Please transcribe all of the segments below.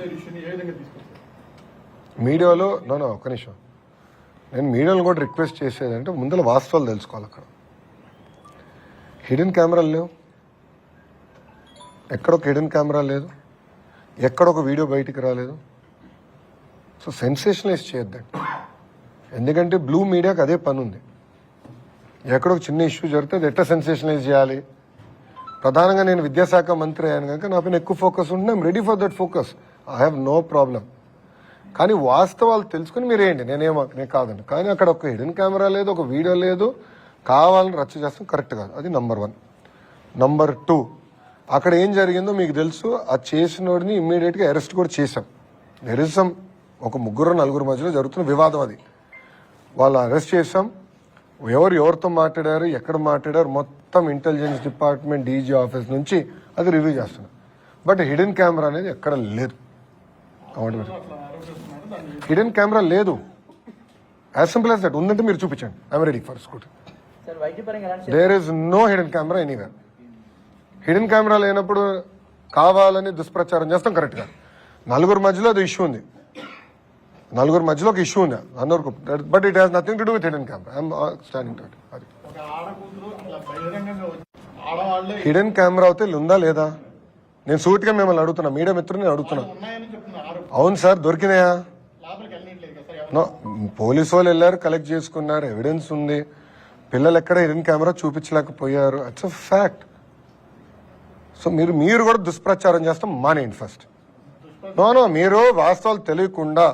MLA ఇష్యూని ఏ విధంగా తీసుకొస్తారు మీడియాలో నో నో ఒక్క నిమిషం. నేను మీడియాలో కూడా రిక్వెస్ట్ చేసేది అంటే ముందర వాస్తవాలు తెలుసుకోవాలి అక్కడ. హిడెన్ కెమెరాలు లేవు. ఎక్కడ ఒక హిడెన్ కెమెరా లేదు. ఎక్కడొక వీడియో బయటికి రాలేదు. సో సెన్సేషనలైజ్ చేయొద్దండి. ఎందుకంటే బ్లూ మీడియాకి అదే పని ఉంది. ఎక్కడో ఒక చిన్న ఇష్యూ జరిగితే అది ఎట్లా సెన్సేషనలైజ్ చేయాలి? ప్రధానంగా నేను విద్యాశాఖ మంత్రి అయ్యాను కనుక నా పైన ఎక్కువ ఫోకస్ ఉంటే I'm ready for that focus. I have no problem కానీ వాస్తవాలు తెలుసుకుని మీరేయండి. నేనేమో నేను కాదండి. కానీ అక్కడ ఒక హిడెన్ కెమెరా లేదు ఒక వీడియో లేదు. కావాలని రచ్చ చేస్తాం. కరెక్ట్ కాదు. అది నంబర్ వన్ నంబర్ టూ అక్కడ ఏం జరిగిందో మీకు తెలుసు. ఆ చేసినోడిని ఇమ్మీడియట్గా అరెస్ట్ కూడా చేశాం. నిరసం ఒక ముగ్గురు నలుగురు మధ్యలో జరుగుతున్న వివాదం అది. వాళ్ళు అరెస్ట్ చేశాం. ఎవరు ఎవరితో మాట్లాడారు ఎక్కడ మాట్లాడారు మొత్తం ఇంటెలిజెన్స్ డిపార్ట్మెంట్ డీజీ ఆఫీస్ నుంచి అది రివ్యూ చేస్తున్నాం. బట్ హిడెన్ కెమెరా అనేది ఎక్కడ లేదు. దాన్ని హిడెన్ కెమెరా లేదు. As simple as that. ఉందంటే మీరు చూపించండి. I'm ready for scrutiny. There is no hidden camera anywhere hidden camera లేనప్పుడు కావాలని దుష్ప్రచారం చేస్తాం కరెక్ట్గా నలుగురు మధ్యలో అది ఇష్యూ ఉంది. నలుగురు మధ్యలో ఒక ఇష్యూ ఉంది. అందరికి but it has nothing to do with hidden camera I'm standing అది. ఆడవాళ్ళే హిడెన్ కెమెరా అయితే ఉందా లేదా? నేను సూటిగా మిమ్మల్ని అడుగుతున్నా మీడియా మిత్రుని అడుగుతున్నా. అవును సార్ దొరికినాయా? నో పోలీసు వాళ్ళు వెళ్ళారు కలెక్ట్ చేసుకున్నారు ఎవిడెన్స్ ఉంది. పిల్లలు ఎక్కడ ఇరిన్ కెమెరా చూపించలేకపోయారు. ఇట్స్ అ ఫ్యాక్ట్ సో మీరు మీరు కూడా దుష్ప్రచారం చేస్తాం మానేయండి ఫస్ట్ నోనో మీరు వాస్తవాలు తెలియకుండా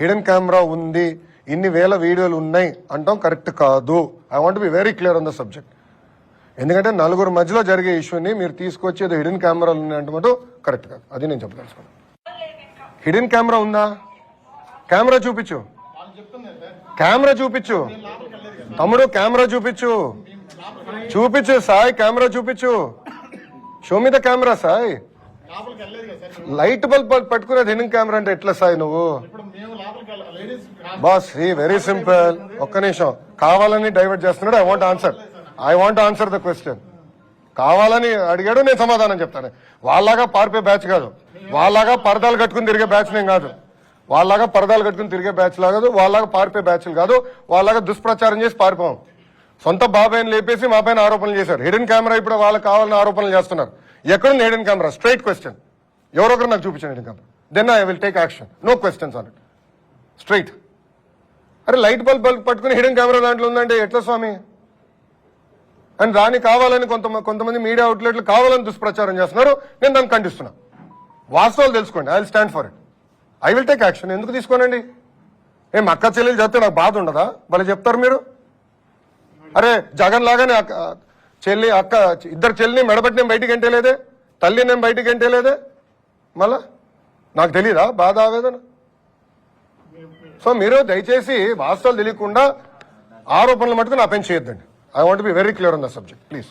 హిడెన్ కెమెరా ఉంది ఇన్ని వేల వీడియోలు ఉన్నాయి అంటాం కరెక్ట్ కాదు. I want be very clear on the subject ఎందుకంటే నలుగురు మధ్యలో జరిగే ఇష్యూని మీరు తీసుకొచ్చి ఏదో హిడెన్ కెమెరాలు ఉన్నాయంటే మటు కరెక్ట్ కాదు. అది నేను చెప్పదలుచుకున్నాను హిడెన్ కెమెరా ఉందా? కెమెరా చూపించు. కెమెరా చూపించు. తమ్ముడు కెమెరా చూపించు. చూపించు సాయి కెమెరా చూపించు. షో మీద కెమెరా సాయి. లైట్ బల్బ్ పట్టుకునేది హిడెన్ కెమెరా అంటే ఎట్లా సాయి నువ్వు? బాస్ వెరీ సింపుల్ ఒక్క నిమిషం. కావాలని డైవర్ట్ చేస్తున్నాడు I want answer I want answer the question కావాలని అడిగాడు నేను సమాధానం చెప్తాను. వాళ్ళలాగా పారిపోయే బ్యాచ్ కాదు. వాళ్ళలాగా పరదాలు కట్టుకుని తిరిగే బ్యాచ్ నేను కాదు. వాళ్ళలాగా పరదాలు కట్టుకుని తిరిగే బ్యాచ్ కాదు. వాళ్ళలాగా పారిపోయే బ్యాచ్లు కాదు. వాళ్ళలాగా దుష్ప్రచారం చేసి పారిపోం. సొంత బాబాయిని లేపేసి మా పైన ఆరోపణలు చేశారు. హిడెన్ కెమెరా ఇప్పుడు వాళ్ళకి కావాలని ఆరోపణలు చేస్తున్నారు. ఎక్కడుంది హిడెన్ కెమెరా స్ట్రైట్ క్వశ్చన్ ఎవరొకరు నాకు చూపించండి hidden camera then I will take action no questions on it straight అరే లైట్ బల్బ్ బల్బ్ పట్టుకుని హిడెన్ కెమెరా దాంట్లో ఉందంటే ఎట్లా స్వామి? అండ్ రాని కావాలని కొంత కొంతమంది మీడియా అవుట్లెట్లు కావాలని దుష్ప్రచారం చేస్తున్నారు. నేను దాన్ని ఖండిస్తున్నా. వాస్తవాలు తెలుసుకోండి. I will stand for it I will take action ఎందుకు తీసుకోనండి? ఏం అక్క చెల్లెలు చెప్తే నాకు బాధ ఉండదా? భలే చెప్తారు మీరు. అరే జగన్ లాగానే అక్క చెల్లి అక్క ఇద్దరు చెల్లిని మెడబెట్టి నేను బయటికి ఎంటేలేదే తల్లి నేను బయటికి ఎంటేలేదే మళ్ళా? నాకు తెలీదా? బాధ ఆవేదన? సో మీరు దయచేసి వాస్తవాలు తెలియకుండా ఆరోపణలు మటుకు నా పైన చేయొద్దండి. I want to be very clear on the subject, please.